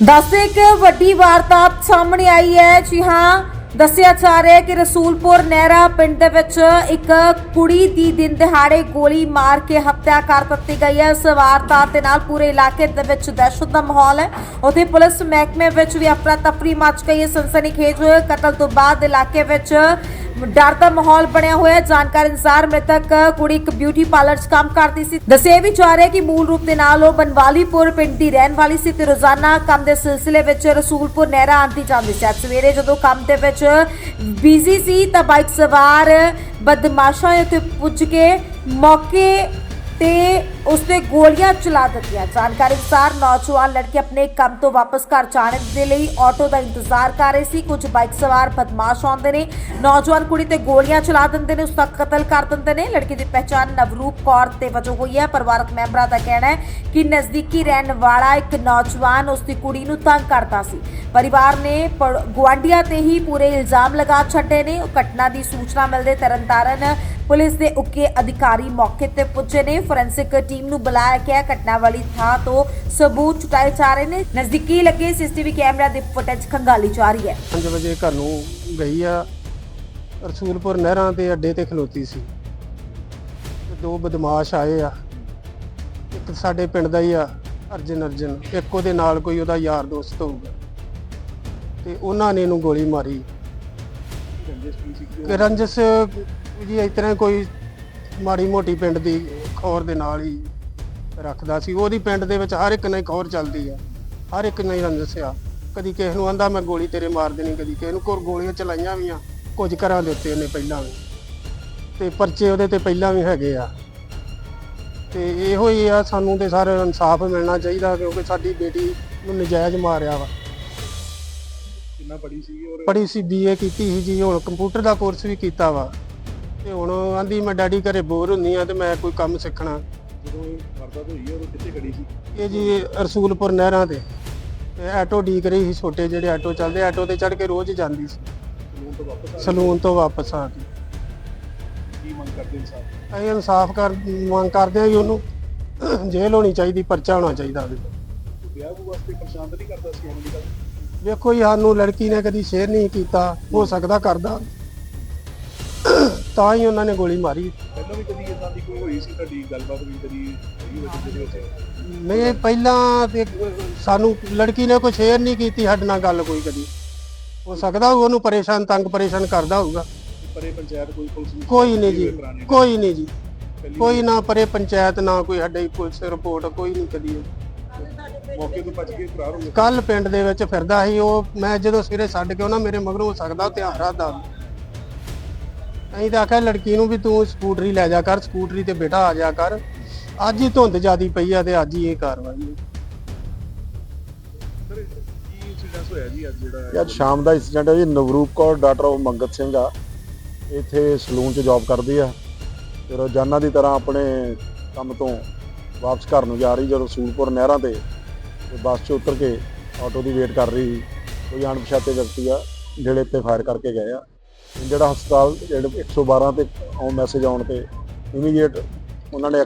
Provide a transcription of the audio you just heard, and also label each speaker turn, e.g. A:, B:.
A: ਦੱਸ ਇੱਕ ਵੱਡੀ ਵਾਰਦਾਤ ਸਾਹਮਣੇ ਆਈ ਹੈ। ਜੀ ਹਾਂ, ਦੱਸਿਆ ਜਾ ਰਿਹਾ ਹੈ ਕਿ ਰਸੂਲਪੁਰ ਨਹਿਰਾ ਪਿੰਡ ਦੇ ਵਿੱਚ ਇੱਕ ਕੁੜੀ ਦੀ ਦਿਨ ਦਿਹਾੜੇ ਗੋਲੀ ਮਾਰ ਕੇ ਹੱਤਿਆ ਕਰ ਦਿੱਤੀ ਗਈ ਹੈ। ਇਸ ਵਾਰਦਾਤ ਦੇ ਨਾਲ ਪੂਰੇ ਇਲਾਕੇ ਦੇ ਵਿੱਚ ਦਹਿਸ਼ਤ ਦਾ ਮਾਹੌਲ ਹੈ। ਉੱਥੇ ਪੁਲਿਸ ਮਹਿਕਮੇ ਵਿੱਚ ਵੀ ਅਫਰਾ ਤਫਰੀ ਮਚ ਗਈ ਹੈ। ਸਨਸਨੀਖੇਜ ਕਤਲ ਤੋਂ ਬਾਅਦ ਇਲਾਕੇ ਵਿੱਚ ਡਰ ਦਾ ਮਾਹੌਲ ਬਣਿਆ ਹੋਇਆ ਹੈ। ਜਾਣਕਾਰੀ ਅਨੁਸਾਰ ਮ੍ਰਿਤਕ ਕੁੜੀ ਇੱਕ ਬਿਊਟੀ ਪਾਰਲਰ 'ਚ ਕੰਮ ਕਰਦੀ ਸੀ। ਦੱਸਿਆ ਵੀ ਜਾ ਰਿਹਾ ਕਿ ਮੂਲ ਰੂਪ ਦੇ ਨਾਲ ਉਹ ਬਨਵਾਲੀਪੁਰ ਪਿੰਡ ਦੀ ਰਹਿਣ ਵਾਲੀ ਸੀ ਤੇ ਰੋਜ਼ਾਨਾ ਕੰਮ ਦੇ ਸਿਲਸਿਲੇ ਵਿੱਚ ਰਸੂਲਪੁਰ ਨਹਿਰਾ ਆਉਂਦੀ ਜਾਂਦੀ ਸੀ। ਸਵੇਰੇ ਜਦੋਂ ਕੰਮ ਦੇ ਵਿੱਚ ਬਿਜ਼ੀ ਸੀ ਤਾਂ ਬਾਈਕ ਸਵਾਰ ਬਦਮਾਸ਼ਾਂ ਉੱਤੇ ਪੁੱਜ ਕੇ ਮੌਕੇ ਤੇ ਉਸ 'ਤੇ ਗੋਲੀਆਂ ਚਲਾ ਦਿੱਤੀਆਂ। ਜਾਣਕਾਰੀ ਅਨੁਸਾਰ ਨੌਜਵਾਨ ਲੜਕੇ ਆਪਣੇ ਕੰਮ ਤੋਂ ਵਾਪਸ ਘਰ ਜਾਣ ਦੇ ਲਈ ਆਟੋ ਦਾ ਇੰਤਜ਼ਾਰ ਕਰ ਰਹੇ ਸੀ। ਕੁਝ ਬਾਈਕ ਸਵਾਰ ਬਦਮਾਸ਼ ਆਉਂਦੇ ਨੇ। ਨੌਜਵਾਨ ਕੁੜੀ ਤੇ ਗੋਲੀਆਂ ਚਲਾ ਦਿੰਦੇ ਨੇ ਉਸ ਦਾ ਕਤਲ ਕਰ ਦਿੰਦੇ ਨੇ। ਲੜਕੀ ਦੀ ਪਛਾਣ ਨਵਰੂਪ ਕੌਰ ਤੇ ਵਜੋਂ ਹੋਈ ਹੈ। ਪਰਿਵਾਰਕ ਮੈਂਬਰਾਂ ਦਾ ਕਹਿਣਾ ਹੈ ਕਿ ਨਜ਼ਦੀਕੀ ਰਹਿਣ ਵਾਲਾ ਇੱਕ ਨੌਜਵਾਨ ਉਸ ਦੀ ਕੁੜੀ ਨੂੰ ਤੰਗ ਕਰਦਾ ਸੀ। ਪਰਿਵਾਰ ਨੇ ਪੜ- ਤੇ ਹੀ ਪੂਰੇ ਇਲਜ਼ਾਮ ਲਗਾ ਛੱਡੇ ਨੇ। ਘਟਨਾ ਦੀ ਸੂਚਨਾ ਮਿਲਦੇ ਤਰਨਤਾਰਨ ਪੁਲਿਸ ਦੇ ਉੱਕੇ ਅਧਿਕਾਰੀ ਮੌਕੇ ਤੇ ਪੁੱਜੇ ਨੇ। ਫੋਰੈਂਸਿਕ ਟੀਮ ਨੂੰ ਬੁਲਾਇਆ ਗਿਆ ਘਟਨਾ ਵਾਲੀ ਥਾਂ ਤੋਂ ਸਬੂਤ ਛੁਟਾਏ ਜਾ ਰਹੇ ਨੇ। ਨਜ਼ਦੀਕੀ ਲੱਗੇ ਸੀਸੀਟੀਵੀ ਕੈਮਰਾ ਦੀ ਫੁਟੇਜ ਖੰਗਾਲੀ ਜਾ ਰਹੀ ਹੈ।
B: 5 ਵਜੇ ਘਰ ਨੂੰ ਗਈ ਆ। ਰਸੂਲਪੁਰ ਨਹਿਰਾਂ ਦੇ ਅੱਡੇ ਤੇ ਖਲੋਤੀ ਸੀ। ਤੇ ਦੋ ਬਦਮਾਸ਼ ਆਏ ਆ। ਇੱਕ ਸਾਡੇ ਪਿੰਡ ਦਾ ਹੀ ਆ ਅਰਜਨ ਅਰਜਨ। ਇੱਕ ਉਹਦੇ ਨਾਲ ਕੋਈ ਉਹਦਾ ਯਾਰ ਦੋਸਤ ਹੋਊਗਾ। ਤੇ ਉਹਨਾਂ ਨੇ ਇਹਨੂੰ ਗੋਲੀ ਮਾਰੀ। ਕਿ ਰੰਜਸ ਜੀ ਇਸ ਤਰ੍ਹਾਂ ਕੋਈ ਮਾੜੀ ਮੋਟੀ ਪਿੰਡ ਦੀ ਖੌਰ ਦੇ ਨਾਲ ਹੀ ਰੱਖਦਾ ਸੀ। ਉਹਦੀ ਪਿੰਡ ਦੇ ਵਿੱਚ ਹਰ ਇੱਕ ਨਾਲ ਹੀ ਖੌਰ ਚੱਲਦੀ ਆ। ਹਰ ਇੱਕ ਨਾਲ ਹੀ ਰੰਜਸ ਆ ਕਦੀ ਕਿਸੇ ਨੂੰ ਆਂਦਾ ਮੈਂ ਗੋਲੀ ਤੇਰੇ ਮਾਰ ਦੇਣੀ। ਕਦੀ ਕਿਸੇ ਨੂੰ ਕੋਰ ਗੋਲੀਆਂ ਚਲਾਈਆਂ ਵੀ ਆ ਕੁਝ ਘਰਾਂ ਦੇ ਉੱਤੇ ਉਹਨੇ ਪਹਿਲਾਂ ਵੀ। ਤੇ ਪਰਚੇ ਉਹਦੇ ਤੇ ਪਹਿਲਾਂ ਵੀ ਹੈਗੇ ਆ। ਤੇ ਇਹੋ ਹੀ ਆ ਸਾਨੂੰ ਤੇ ਸਰ ਇਨਸਾਫ ਮਿਲਣਾ ਚਾਹੀਦਾ ਕਿਉਂਕਿ ਸਾਡੀ ਬੇਟੀ ਨੂੰ ਨਜਾਇਜ਼ ਮਾਰਿਆ ਵਾ।
C: ਕਿੰਨਾ ਬੜੀ ਸੀ ਔਰ?
B: ਪੜ੍ਹੀ ਸੀ ਬੀਏ ਕੀਤੀ ਸੀ ਜੀ ਹੁਣ ਕੰਪਿਊਟਰ ਦਾ ਕੋਰਸ ਵੀ ਕੀਤਾ ਵਾ। ਤੇ ਹੁਣ ਆਂਦੀ ਮੈਂ ਡੈਡੀ ਘਰੇ ਬੋਰ ਹੁੰਨੀ ਆ ਤੇ ਮੈਂ ਕੋਈ ਕੰਮ ਸਿੱਖਣਾ।
C: ਜਦੋਂ ਇਹ ਵਾਰਦਾਤ ਹੋਈ ਹੈ ਉਦੋਂ ਕਿੱਥੇ ਖੜੀ ਸੀ?
B: ਇਹ ਜੀ ਰਸੂਲਪੁਰ ਨਹਿਰਾਂ ਤੇ। ਤੇ ਆਟੋ ਡੀਕ ਰਹੀ ਸੀ ਛੋਟੇ ਜਿਹੜੇ ਆਟੋ ਚੱਲਦੇ ਆਟੋ ਤੇ ਚੜ ਕੇ ਰੋਜ਼ ਜਾਂਦੀ ਸੀ।
C: ਸਲੂਨ ਤੋਂ ਵਾਪਸ ਆ
B: ਸਲੂਨ ਤੋਂ ਵਾਪਸ ਆ ਕੇ
C: ਕੀ ਮੰਗ ਕਰਦੇ ਇਨਸਾਨ
B: ਅਸੀਂ ਇਨਸਾਫ ਕਰ ਮੰਗ ਕਰਦੇ ਆ ਜੀ ਉਹਨੂੰ। ਜੇਲ੍ਹ ਹੋਣੀ ਚਾਹੀਦੀ ਪਰਚਾ ਹੋਣਾ ਚਾਹੀਦਾ ਉਹਦੇ
C: ਵਿਆਹ ਵਾਸਤੇ ਪਰੇਸ਼ਾਨ ਤਾਂ ਨਹੀਂ ਕਰਦਾ ਸੀ ਉਹਨਾਂ ਦੀ ਗੱਲ?
B: ਵੇਖੋ ਜੀ ਸਾਨੂੰ ਲੜਕੀ ਨੇ ਕਦੀ ਸ਼ੇਅਰ ਨਹੀਂ ਕੀਤਾ ਹੋ ਸਕਦਾ ਕਰਦਾ। ਤਾਂ ਹੀ ਉਹਨਾਂ ਨੇ ਗੋਲੀ ਮਾਰੀ।
C: ਪਹਿਲਾਂ ਵੀ ਕਦੀ ਇਦਾਂ ਦੀ ਕੋਈ ਹੋਈ ਸੀ ਤੁਹਾਡੀ ਗੱਲਬਾਤ ਵੀ ਕਦੀ ਹੋਈ ਹੋਵੇ ਜਿਹਦੇ ਵਿੱਚ
B: ਨਹੀਂ ਪਹਿਲਾਂ ਤੇ ਸਾਨੂੰ ਲੜਕੀ ਨੇ ਕੋਈ ਸ਼ੇਅਰ ਨਹੀਂ ਕੀਤੀ ਸਾਡੇ ਨਾਲ ਗੱਲ ਕੋਈ ਕਦੀ। ਹੋ ਸਕਦਾ ਉਹਨੂੰ ਪਰੇਸ਼ਾਨ ਤੰਗ ਪਰੇਸ਼ਾਨ ਕਰਦਾ ਹੋਊਗਾ।
C: ਪਰੇ ਪੰਚਾਇਤ ਕੋਈ ਪੁਲਿਸ ਨੂੰ
B: ਕੋਈ ਨਹੀਂ ਜੀ ਕੋਈ ਨਹੀਂ ਜੀ। ਕੋਈ ਨਾ ਪਰੇ ਪੰਚਾਇਤ ਨਾ ਕੋਈ ਸਾਡੇ ਪੁਲਿਸ ਰਿਪੋਰਟ ਕੋਈ ਨਹੀਂ ਕਦੀ।
C: ਮੌਕੇ ਤੋਂ ਭੱਜ ਕੇ ਫਰਾਰ ਹੋ ਗਏ।
B: ਕੱਲ ਪਿੰਡ ਦੇ ਵਿੱਚ ਫਿਰਦਾ ਸੀ ਉਹ ਮੈਂ ਜਦੋਂ ਸਵੇਰੇ ਛੱਡ ਕੇ ਉਹਨਾਂ ਮੇਰੇ ਮਗਰੋਂ ਹੋ ਸਕਦਾ ਉਹ ਧਿਆਨ ਰੱਖਦਾ ਅਸੀਂ ਤਾਂ ਆਖਿਆ ਲੜਕੀ ਨੂੰ ਵੀ ਤੂੰ ਸਕੂਟਰੀ ਲੈ ਜਾ ਕਰ ਸਕੂਟਰੀ ਤੇ ਬੇਟਾ ਆ ਜਾ ਕਰ। ਅੱਜ ਹੀ ਧੁੰਦ ਜਿਆਦੀ ਪਈ ਆ ਤੇ ਅੱਜ ਹੀ ਇਹ ਕਾਰਵਾਈ ਹੋਈ।
C: ਸਰ ਕੀ ਇੰਸੀਡੈਂਟ ਹੋਇਆ ਜੀ ਅੱਜ ਜਿਹੜਾ
D: ਇਹ ਅੱਜ ਸ਼ਾਮ ਦਾ ਇੰਸੀਡੈਂਟ ਹੈ ਜੀ ਨਵਰੂਪ ਕੌਰ ਡਾਟਰ ਆਫ ਮੰਗਤ ਸਿੰਘ ਆ। ਇੱਥੇ ਸਲੂਨ 'ਚ ਜੌਬ ਕਰਦੀ ਆ। ਤੇ ਰੋਜ਼ਾਨਾ ਦੀ ਤਰ੍ਹਾਂ ਆਪਣੇ ਕੰਮ ਤੋਂ ਵਾਪਸ ਘਰ ਨੂੰ ਜਾ ਰਹੀ ਜਦੋਂ ਸੂਲਪੁਰ ਨਹਿਰਾਂ ਤੇ ਤੇ ਬੱਸ 'ਚ ਉਤਰ ਕੇ ਆਟੋ ਦੀ ਵੇਟ ਕਰ ਰਹੀ। ਕੋਈ ਅਣਪਛਾਤੇ ਵਿਅਕਤੀ ਆ ਜਿਹੜੇ ਤੇ ਫਾਇਰ ਕਰਕੇ ਗਏ ਆ। ਜਿਹੜਾ ਹਸਪਤਾਲ ਜਿਹੜੇ 112 ਤੇ ਆਉਂ ਮੈਸੇਜ ਆਉਣ ਤੇ ਇਮੀਡੀਏਟ ਉਹਨਾਂ ਨੇ